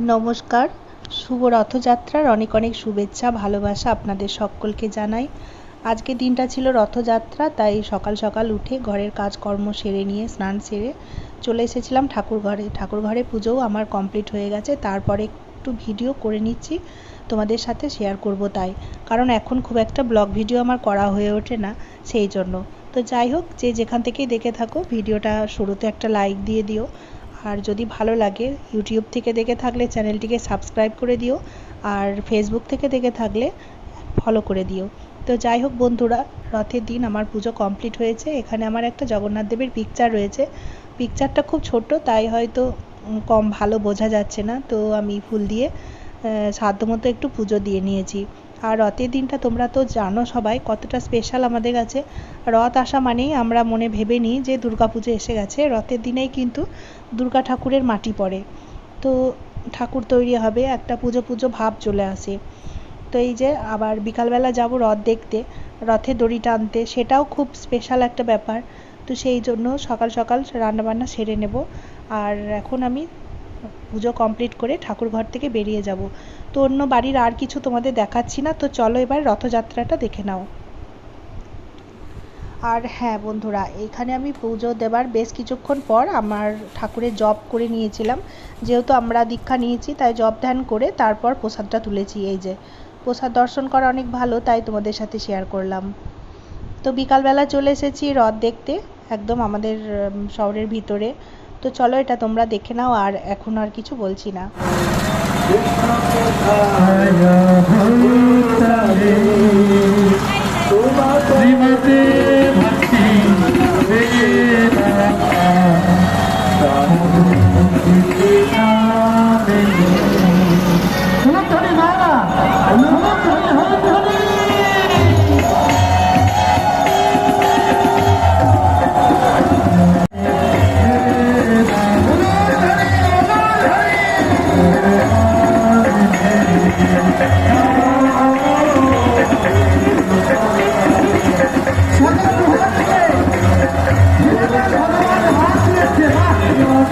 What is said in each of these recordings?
নমস্কার। শুভ রথযাত্রার অনেক অনেক শুভেচ্ছা, ভালোবাসা আপনাদের সকলকে জানাই। আজকে দিনটা ছিল রথযাত্রা, তাই সকাল সকাল উঠে ঘরের কাজকর্ম সেরে নিয়ে, স্নান সেরে চলে এসেছিলাম ঠাকুর ঘরে। ঠাকুর ঘরে পুজোও আমার কমপ্লিট হয়ে গেছে, তারপরে একটু ভিডিও করে নিচ্ছি, তোমাদের সাথে শেয়ার করব তাই। কারণ এখন খুব একটা ব্লগ ভিডিও আমার করা হয়ে ওঠে না, সেই জন্য। তো যাই হোক, যে যেখান থেকেই দেখে থাকো, ভিডিওটা শুরুতে একটা লাইক দিয়ে দিও। আর যদি ভালো লাগে ইউটিউব থেকে দেখে থাকলে চ্যানেলটিকে সাবস্ক্রাইব করে দিও আর ফেসবুক থেকে দেখে থাকলে ফলো করে দিও। তো যাই হোক বন্ধুরা রথের দিন আমার পুজো কমপ্লিট হয়েছে। এখানে আমার একটা জগন্নাথ দেবের পিকচার রয়েছে। পিকচারটা খুব ছোট তাই হয়তো কম ভালো বোঝা যাচ্ছে না। তো আমি ফুল দিয়ে সাধ্যমতো একটু পুজো দিয়ে নিয়েছি। আর রথের দিনটা তোমরা তো জানো সবাই, কতটা স্পেশাল আমাদের কাছে। রথ আসা মানেই আমরা মনে ভেবে নিই যে দুর্গা পুজো এসে গেছে। রথের দিনেই কিন্তু দুর্গা ঠাকুরের মাটি পড়ে। তো ঠাকুর তৈরি হবে, একটা পুজো পুজো ভাব চলে আসে। তো এই যে আবার বিকালবেলা যাব রথ দেখতে রথে দড়ি টানতে, সেটাও খুব স্পেশাল একটা ব্যাপার। তো সেই জন্য সকাল সকাল রান্নাবান্না সেরে নেব। আর এখন আমি পুজো কমপ্লিট করে ঠাকুর ঘর থেকে বেরিয়ে যাব। তো অন্য বাড়ির আর কিছু তোমাদের দেখাচ্ছি না, তো চলো এবার রথযাত্রাটা দেখে নাও। আর হ্যাঁ বন্ধুরা, এখানে আমি পুজো দেবার বেশ কিছুক্ষণ পর আমার ঠাকুরের জব করে নিয়েছিলাম। যেহেতু আমরা দীক্ষা নিয়েছি, তাই জব ধ্যান করে তারপর প্রসাদটা তুলেছি। এই যে, প্রসাদ দর্শন করা অনেক ভালো, তাই তোমাদের সাথে শেয়ার করলাম। তো বিকালবেলা চলে এসেছি রথ দেখতে, একদম আমাদের শহরের ভিতরে। তো চলো এটা তোমরা দেখে নাও আর এখন আর কিছু বলছি না। Thank ভক্তি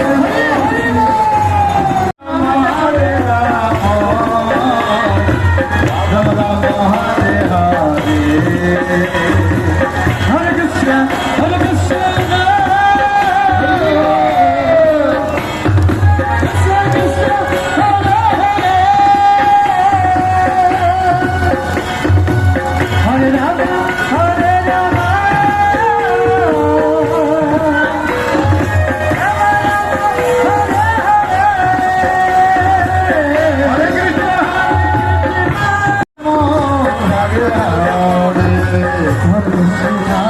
Thank you. 我的能睛